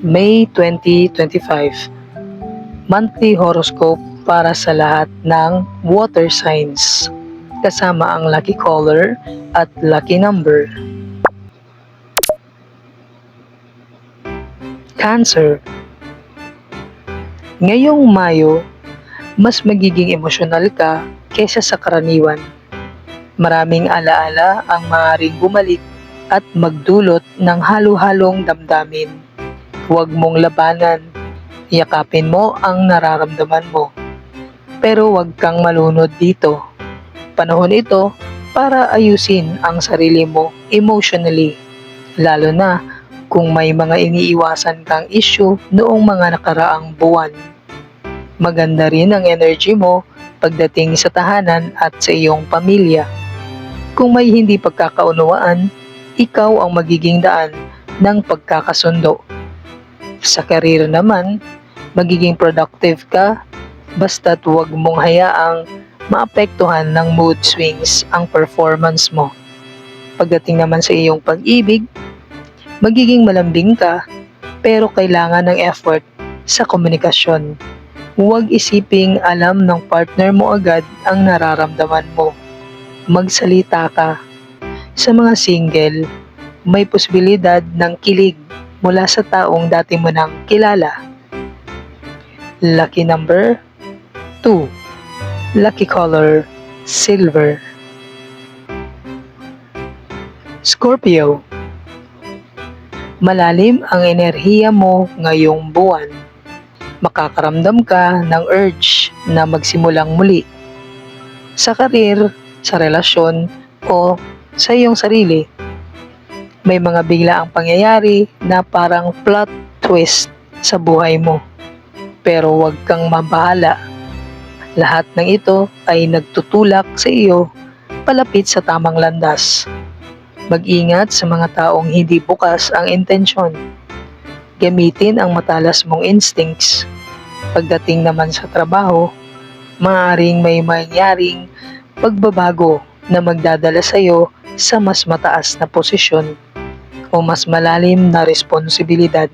May 2025 Monthly horoscope para sa lahat ng water signs kasama ang lucky color at lucky number. Cancer Ngayong Mayo, mas magiging emosyonal ka kesa sa karaniwan. Maraming alaala ang maaaring bumalik at magdulot ng halo-halong damdamin. Huwag mong labanan, yakapin mo ang nararamdaman mo. Pero huwag kang malunod dito. Panahon ito para ayusin ang sarili mo emotionally, lalo na kung may mga iniiwasan kang issue noong mga nakaraang buwan. Maganda rin ang energy mo pagdating sa tahanan at sa iyong pamilya. Kung may hindi pagkakaunawaan, ikaw ang magiging daan ng pagkakasundo. Sa karir naman, magiging productive ka basta't huwag mong hayaang maapektuhan ng mood swings ang performance mo. Pagdating naman sa iyong pag-ibig, magiging malambing ka pero kailangan ng effort sa komunikasyon. Huwag isiping alam ng partner mo agad ang nararamdaman mo. Magsalita ka. Sa mga single, may posibilidad ng kilig mula sa taong dati mo nang kilala. Lucky number 2. Lucky color silver. Scorpio Malalim ang enerhiya mo ngayong buwan. Makakaramdam ka ng urge na magsimulang muli. Sa karir, sa relasyon, o sa iyong sarili. May mga bigla ang pangyayari na parang plot twist sa buhay mo. Pero huwag kang mabahala. Lahat ng ito ay nagtutulak sa iyo palapit sa tamang landas. Mag-ingat sa mga taong hindi bukas ang intensyon. Gamitin ang matalas mong instincts. Pagdating naman sa trabaho, maaaring may mangyaring pagbabago na magdadala sa iyo sa mas mataas na posisyon o mas malalim na responsibilidad.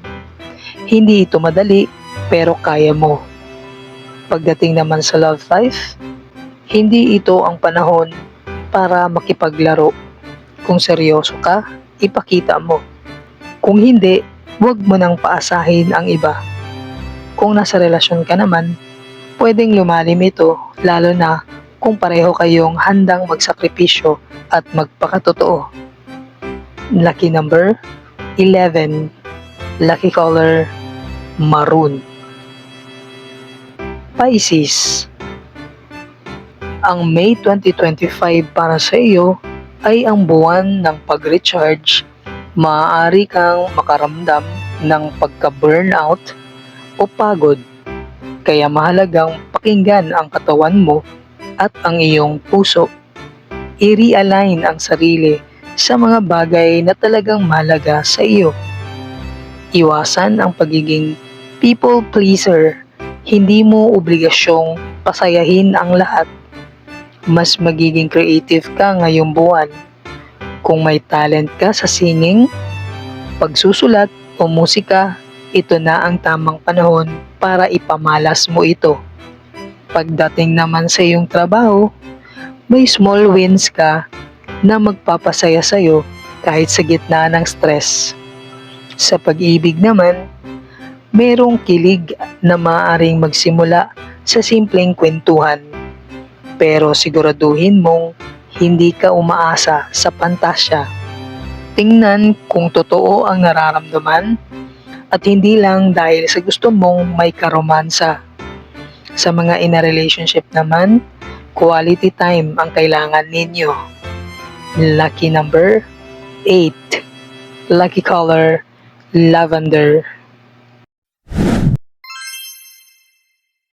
Hindi ito madali pero kaya mo. Pagdating naman sa love life, hindi ito ang panahon para makipaglaro. Kung seryoso ka, ipakita mo. Kung hindi, huwag mo nang paasahin ang iba. Kung nasa relasyon ka naman, pwedeng lumalim ito lalo na kung pareho kayong handang magsakripisyo at magpakatotoo. Lucky number 11. Lucky color maroon. Pisces Ang May 2025 para sa iyo ay ang buwan ng pag-recharge. Maaari kang makaramdam ng pagka-burnout o pagod. Kaya mahalagang pakinggan ang katawan mo at ang iyong puso. I-realign ang sarili sa mga bagay na talagang mahalaga sa iyo. Iwasan ang pagiging people pleaser. Hindi mo obligasyong pasayahin ang lahat. Mas magiging creative ka ngayong buwan. Kung may talent ka sa singing, pagsusulat o musika, ito na ang tamang panahon para ipamalas mo ito. Pagdating naman sa iyong trabaho, may small wins ka na magpapasaya sa iyo kahit sa gitna ng stress. Sa pag-ibig naman, merong kilig na maaaring magsimula sa simpleng kwentuhan. Pero siguraduhin mong hindi ka umaasa sa pantasya. Tingnan kung totoo ang nararamdaman at hindi lang dahil sa gusto mong may karomansa. Sa mga in a relationship naman, quality time ang kailangan ninyo. Lucky number 8. Lucky color lavender.